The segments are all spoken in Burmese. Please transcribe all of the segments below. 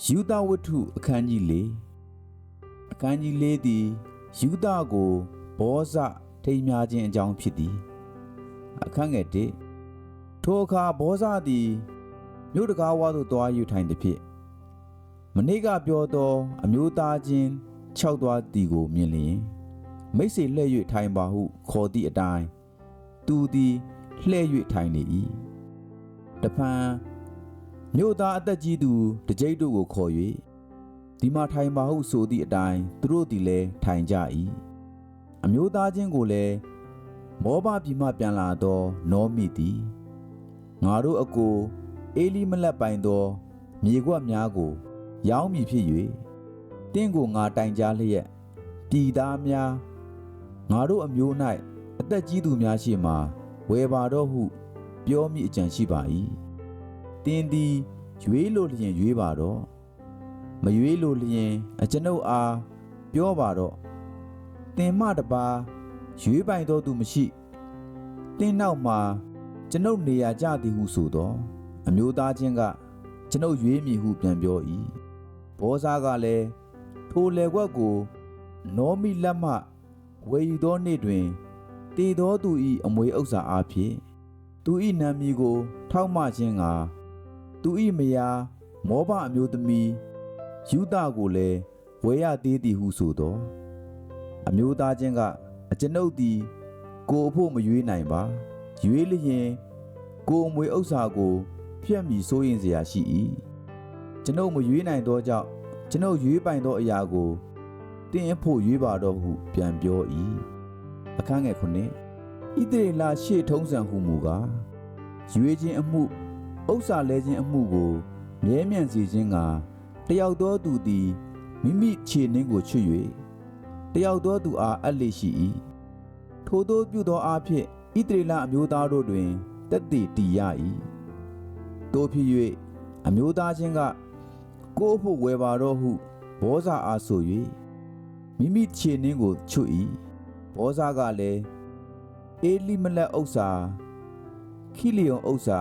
ယူဒဝတ္ထုအခန်းကြီး၄အခန်းကြီး၄သည်ယူဒကိုဘောဇထိမ်းများခြင်းအကြောင်းဖြစ်သည် အခန်းငယ်၁ထိုအခါဘောဇသည်မြို့တကားဝါသို့သွားယူထိုင်သည်ဖြစ်မနေ့ကပြောသောအမျိုးသားချင်း၆သွားသည်ကိုမြင်လျင်မိတ်ဆွေလှည့်၍ထိုင်ပါဟုခေါ်သည့်အတိုင်းသူသည်လှည့်၍ထိုင်နေ၏တဖန် မြို့သားအသက်ကြီးသူတကြိတ်တို့ကိုခေါ်၍ဒီမှာထိုင်ပါဟုဆိုသည့်အတိုင်းသူတို့သည်လည်းထိုင်ကြ၏အမျိုးသားချင်းကိုလည်းမောဘပြည်မှပြန်လာသောနောမိသည်ငါတို့အကိုအေလီမလက်ပိုင်သောမြေကွက်များကို ရောင်းမည်ဖြစ်၍တင့်ကိုငါတိုင်ကြားလျက်ပြည်သားများငါတို့အမျိုး၌အသက်ကြီးသူများရှိမှဝယ်ပါတော့ဟု ပြောမိအကြံရှိပါ၏ တင်းသည်ရွေးလို့လျင်ရွေးပါတော့မရွေးလို့လျင် အကျွန်ုပ်အားပြောပါတော့တင်မတပါရွေးပိုင်တော်သူမရှိတင်းနောက်မှာကျွန်ုပ်နေရာကြသည်ဟုဆိုတော့အမျိုးသားချင်းကကျွန်ုပ်ရွေးမည်ဟုပြန်ပြော၏ဘောဇာကလည်းထိုလေကွက်ကိုနောမိလက်မှဝယ်ယူသောနေ့တွင်တည်သောသူ၏အမွေဥစ္စာအားဖြင့်သူ၏နာမည်ကို ထောက်မှခြင်းက သူ၏မယားမောဘအမျိုးသမီးယူဒကိုလည်းဝဲရသေးသည်ဟုဆိုသောအမျိုးသားချင်းကအကျွန်ုပ်သည် ကိုအဖို့မရွေးနိုင်ပါ ရွေးလျင်ကိုအမွေဥစ္စာကိုဖျက်မိစိုးရင်စရာရှိ၏ကျွန်ုပ်မရွေးနိုင်သောကြောင့်ကျွန်ုပ်ရွေးပိုင်သောအရာကိုတင်းအဖို့ရွေးပါတော့ဟုပြန်ပြော၏အခန်းငယ်ခုနှစ်ဣသရေလရှေ့ထုံးစံဟုမူကားရွေးခြင်းအမှု ဥစ္စာလဲခြင်းအမှုကိုမြဲမြံစေခြင်းကတယောက်သောသူသည်မိမိခြေနှင်းကိုချွတ်၍တယောက်သောသူအားအပ်လေရှိ၏ထိုသောပြုသောအားဖြင့်ဣသရေလအမျိုးသားတို့တွင်တက်တည်တည်ရ၏တို့ဖြစ်၍အမျိုးသားချင်းကကိုယ့်ဖို့ဝယ်ပါတော့ဟုဘောဇာအားဆို၍မိမိခြေနှင်းကိုချွတ်၏ဘောဇာကလည်းအေလိမလက်ဥစ္စာခိလျုံဥစ္စာ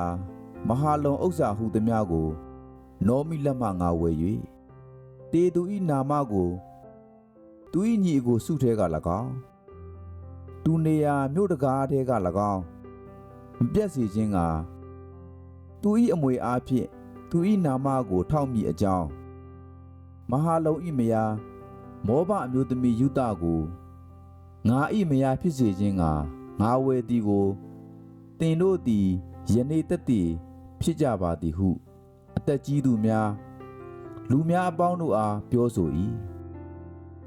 မဟာလုံဥစ္စာဟုသည်များကို နောမိလက်မှငါဝယ်၍တေသူဤနာမကိုသူဤညီကိုစုထဲက၎င်းသူနေရာမြို့တကားထဲက၎င်းမပြတ်စေခြင်းကသူဤအမွေအားဖြင့်သူဤနာမကိုထောက်မိအကြောင်းမဟာလုံဤမယားမောဘအမျိုးသမီးယူတကိုငါဤမယားဖြစ်စေခြင်းကငါဝယ်သည်ကိုတင်တို့သည်ယနေ့တက်တည် ဖြစ်ကြပါသည်ဟုအသက်ကြီးသူများလူများအပေါင်းတို့အားပြောဆို၏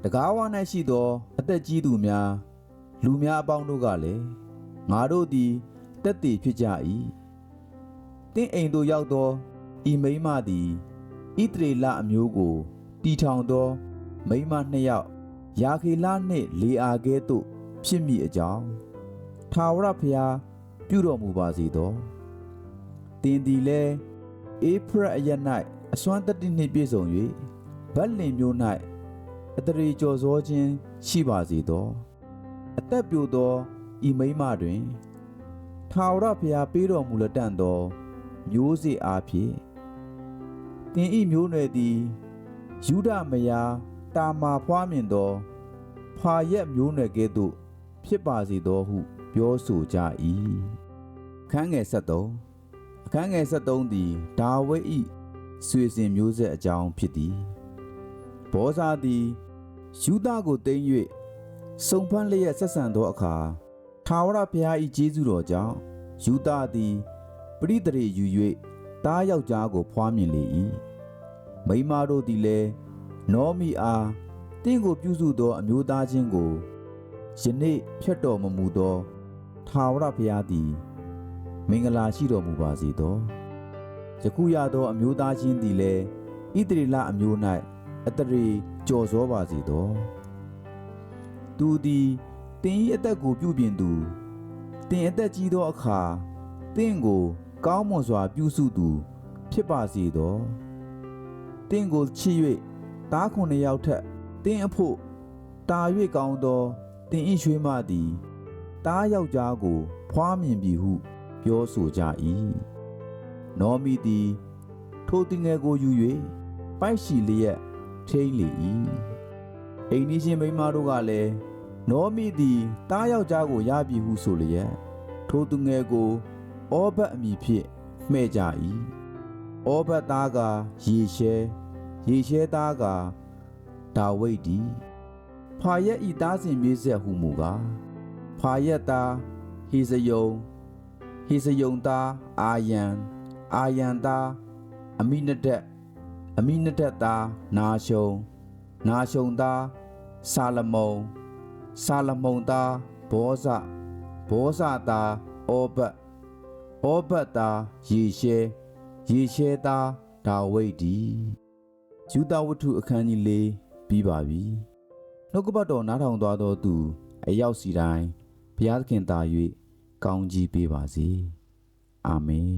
တကားဝ၌ရှိသော အသက်ကြီးသူများလူများအပေါင်းတို့ကလည်းငါတို့သည်တက်တည်ဖြစ်ကြ၏တင့်အိမ်သို့ရောက်သောဤမိန်းမသည်ဣတရေလအမျိုးကိုတီထောင်သော မိန်းမနှစ်ယောက်ယာခေလနှင့်လေအာကဲသို့ဖြစ်မိအကြောင်းထာဝရဘုရားပြုတော်မူပါစေသော တင်သည်လဲအေဖရအရ၌အစွမ်းတတိနှင့်ပြည့်စုံ၍ဗတ်လင်မျိုး၌အတရေကျော်စောခြင်းရှိပါစေသောအသက်ပြိုသောဤမိမတွင်ထာဝရဘုရားပေးတော်မူလက်တန့်သောမျိုးစေ့အားဖြင့်တင်ဤမျိုးနွယ်သည်ယူဒမယာတာမာဖွားမြင်သောဖာရက်မျိုးနွယ်ကဲ့သို့ဖြစ်ပါစေသောဟု ပြောဆိုကြ၏ခန်းငယ်73အ ခန်းငယ်73သည်ဒါဝိဒ်၏ဆွေစဉ်မျိုးဆက်အကြောင်းဖြစ်သည်ဘောဇာသည်ယူဒကိုသိမ်း၍စုံဖန်းလျက်ဆက်ဆံသောအခါထာဝရဘုရား၏ကျေးဇူးတော်ကြောင့်ယူဒသည်ပရိသေရေယူ၍တားယောက်ျားကို ဖွားမြင်လေ၏မိန်းမတို့သည်လည်းနောမီအားတင့်ကိုပြုစုသော အမျိုးသားချင်းကိုယနေ့ဖြတ်တော်မမူသောထာဝရဘုရားသည် မင်္ဂလာရှိတော်မူပါစေသောယခုရသောအမျိုးသားချင်းသည်လည်းဣသရေလအမျိုး၌အတရေကြော်စောပါစေသောသူသည်တင်၏အသက်ကိုပြုပြင်သူတင်အသက်ကြီးသောအခါတင့်ကို ကောင်းမွန်စွာ ပြုစုသူ ဖြစ်ပါစေသောတင့်ကိုချစ်၍တားခုနှစ်ယောက်ထက်တင်းအဖို့တာ၍ကောင်းသောတင်ဤရွှေမသည်တားယောက်ျားကို ဖွားမြင်ပြီဟု ပြောဆိုကြ၏နောမီသည်ထိုတင်ငယ်ကိုယူ၍ပိုက်ရှိလျက်ထိမ့်လေ၏အိမ်နီးချင်းမိန်းမတို့ကလည်းနောမိသည်တားယောက်ျားကိုရပြီဟုဆိုလျက်ထိုသူငယ်ကိုဩဘတ်အမည်ဖြင့်မှဲ့ကြ၏ဩဘတ်သားကယေရှဲယေရှဲသားကဒါဝိဒ်သည်ဖာရက်ဤသားစဉ်မြေးဆက်ဟုမူကားဖာရက်သားဟေဇယုံ ဟေဇယုံသားအာယံအာယံသားအမိနဒက်အမိနဒက်သားနာရှုံနာရှုံသားဆာလမုန်ဆာလမုန်သားဘောဇဘောဇသားဩဘတ်ဩဘတ်သားယေရှဲယေရှဲသားဒါဝိဒ်ဒီယူဒဝတ္ထုအခန်းကြီး၄ပြီးပါပြီနှုတ်ကပတ်တော်နားထောင်သွားသောသူအရောက်စီတိုင်းဘုရားသခင်သာ၍ ကောင်းကြီးပေးပါစေအာမင်